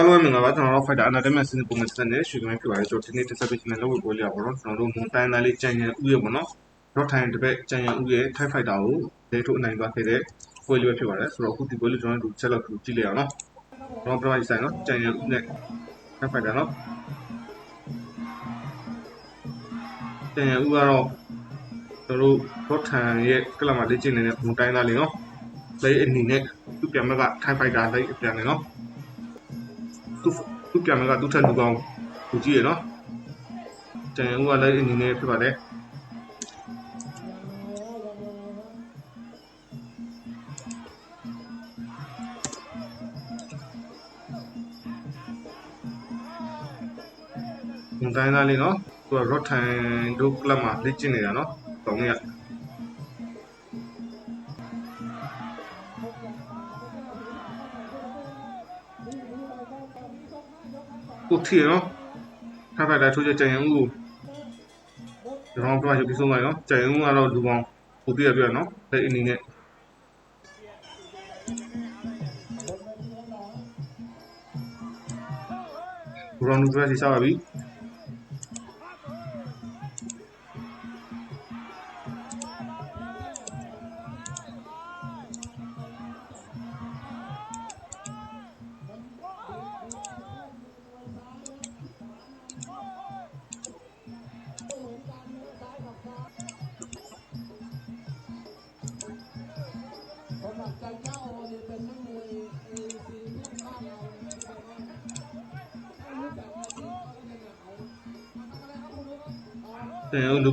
အားလုံးမင်္ဂလာပါကျွန်တော်တို့ Fighter Anatomy စနစ်ပုံမှန်စနစ်ရွှေကမဖြစ်ပါတယ်ကျွန်တော်ဒီနေ့တက်ဆက်ပေးခြင်းနဲ့လောက်ဝေပွဲလေးပါတော့ကျွန်တော်တို့မွန်တိုင်းသားလေးကြံရံဥရပေါ့နော်တော့ထိုင်တစ်ပတ်ကြံရံဥရဲ့ Thai Fighter ကိုဒေထုတ်အနိုင်သွားခဲ့တဲ့ပွဲလေးပဲဖြစ်ပါတယ်ဆိုတော့အခုဒီပွဲလေးကျွန်တော်တို့ချက်လောက်ကြည့်လိုက်အောင်နော်ကျွန်တော်ပြလိုက်ဆိုင်နော်ကြံရံဥနဲ့ Thai Fighter နော်ကြံရံဥကတော့ကျွန်တော်တို့တော့ထိုင်ရဲ့ကလမလေးကျင်းနေတဲ့မွန်တိုင်းသားလေးနော်လေးအနေနဲ့သူ့ပြန်မက Thai Fighter လေးပြန်နေနော် သူသူပြန်မကသူ့ထက်လူကောင်းလူကြီးရယ်နော်ကျန်ဦးကလည်းအနေနဲ့ဖြစ်ပါတယ်ငတိုင်းသားလေးနော်သူက rock time တို့ club မှာလေ့ကျင့်နေတာနော်တောင်းရ ကိုထီနော်ဖတ်ဖတ်တာထိုးချက်ကြံရင်ဦးကိုကျွန်တော်ပြရုပ်ပြီးဆုံးလိုက်နော်ကြံရင်ဦးကတော့လူပေါင်းကိုပြရပြနော်လက်အနေနဲ့ဘူရောနူပြစီစားပါပြီ ကြံရင်ဦးလူ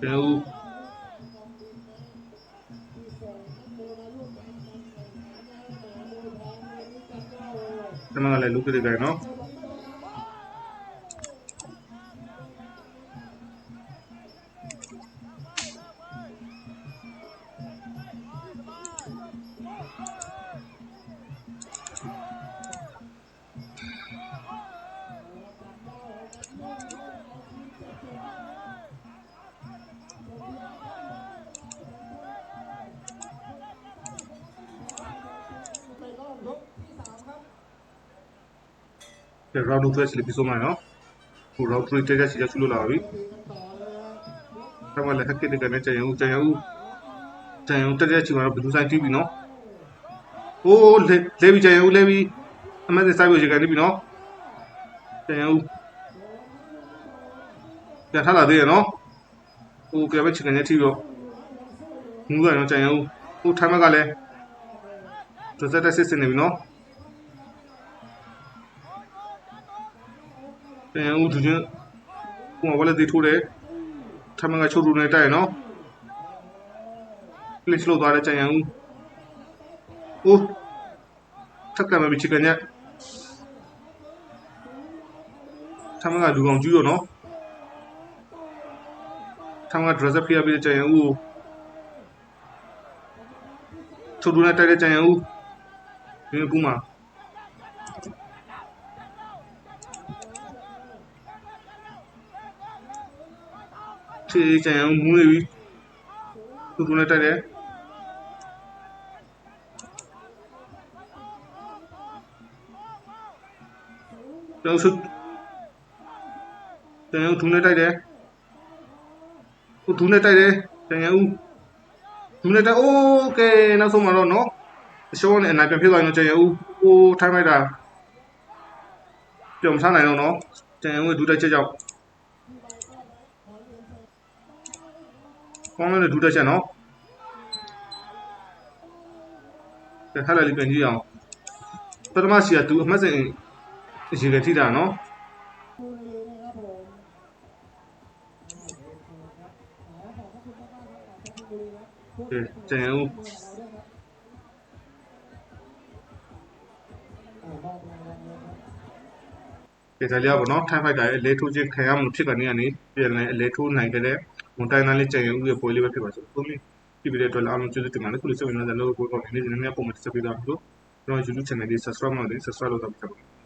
ကိတကန်နဲ့ကြံဦးတမန်ကလည်းလူကိတကန်နော်ကြ round 2ဆွဲချလေးပြီးဆုံးလိုက်နော်ဟို round 3 တက်ချက်ချီချလို့လာပါပြီတမန်လည်းခက်ကိတကန်နဲ့ကြံရင်ဦးကြံရင်ဦးကြံရင်ဦးတက်ချက်ချီမှာတော့ဘယ်သူဆိုင်တီးပြီနော်โอ้လဲလဲပြီးကြံရင်ဦးလဲပြီးအမတ်စိုက်ပြီးချေကန်နေပြီနော်ကြံရင်ဦးပြန်ထားလာသေးရနော်ဟိုကဲပဲချေကန်နေတီးတော့ငူးရနော်ကြံရင်ဦးဟိုထိုင်းမကလည်းဒဇက်တက်စစ်စနေပြီနော် ပြန်ဦးသူချင်းဟိုဝလည်းတေးထိုးတယ်ထမငါချုပ်တူနေတိုက်ရနော်ပလစ်လို့သွားတဲ့ကြံရဦးအိုးထက်ကမပြီးချကန်ညက်ထမငါလူကောင်ကျူးရောနော်ထမငါ dresser ဖိရပြီးတဲ့ကြံရဦးကိုချုပ်တူနေတိုက်တဲ့ကြံရဦးဒီကူမှာ ခြေကြံအောင်မူးနေပြီသူသူနဲ့တိုက်တယ်ကျောင်းစုကြံအောင်သူနဲ့တိုက်တယ်သူသူနဲ့တိုက်တယ်ကြံအောင်သူနဲ့တိုက်โอเคနောက်ဆုံးမှာတော့နော်အရှုံးနဲ့အနိုင်ပြန်ဖြစ်သွားရင်တော့ကြံအောင်ဟိုထိုင်းလိုက်တာပြုံစားနိုင်တော့နော်ကြံအောင်ကဒူးတိုက်ချက်ကြောင့် ကောင်းတဲ့ဒူးတက်ချက်နော်ကဲထား လိုက်လေးပြန်ကြည့်အောင်ပထမစီကသူအမှတ်စဉ်ရေကထိတာနော်ကဲကျန်ဦးကဲဒါလေးကပေါ့နော်ထိုင်းဖိုက်တာရဲ့အလဲထိုးခြင်းခံရမှုဖြစ်ကနေကနေပြန်လဲအလဲထိုးနိုင်တဲ့ ဝန်တိုင်းသားလေးကြံရုံဦးရဲ့ပွဲလေးပဲဖြစ်ပါဆို။ကိုမင်းဒီဗီဒီယိုတော့အားလုံးကျေးဇူးတင်ပါတယ်ခုလိုစိတ်ဝင်စားတဲ့လို့ကိုယ်ကလည်းနေ့စဉ်နဲ့ပုံမှန်တက်ပေးသွားပြီလို့ကျွန်တော် YouTube channel လေး subscribe လုပ်နေ subscribe လုပ်တော့ပြပါ